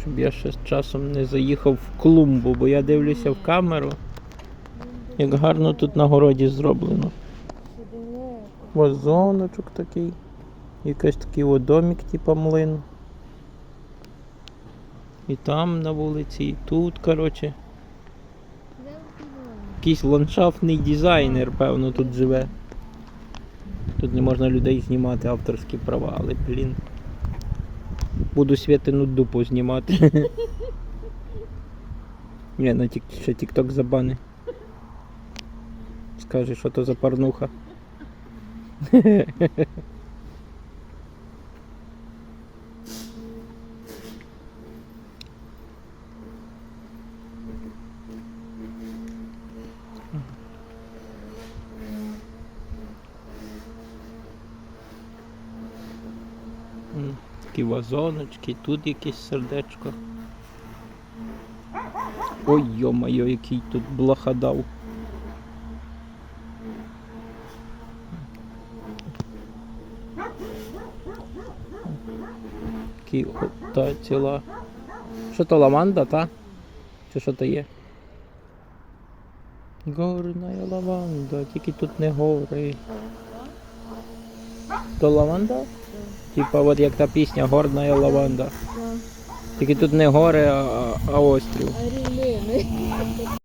Щоб я ще з часом не заїхав в клумбу, бо я дивлюся в камеру, як гарно тут на городі зроблено. Вазоночок такий. Якийсь такий от домик, типа млин. І там на вулиці, і тут, коротше. Якийсь ландшафтний дизайнер, певно, тут живе. Тут не можна людей знімати авторські права, але, блін. Буду святину дупу знімати. Ні, на тік, ще тік-ток забани. Скаже, що то за парнуха. М, Такі вазоночки, тут якесь сердечко. Ой, йо-моє, який тут блохадав. Такий та ціла. Що то лаванда, та? Чи що то є? Горна лаванда, тільки тут не гори. То лаванда? Типа от як та пісня Горна лаванда. Тільки тут не гори, а, а- острів.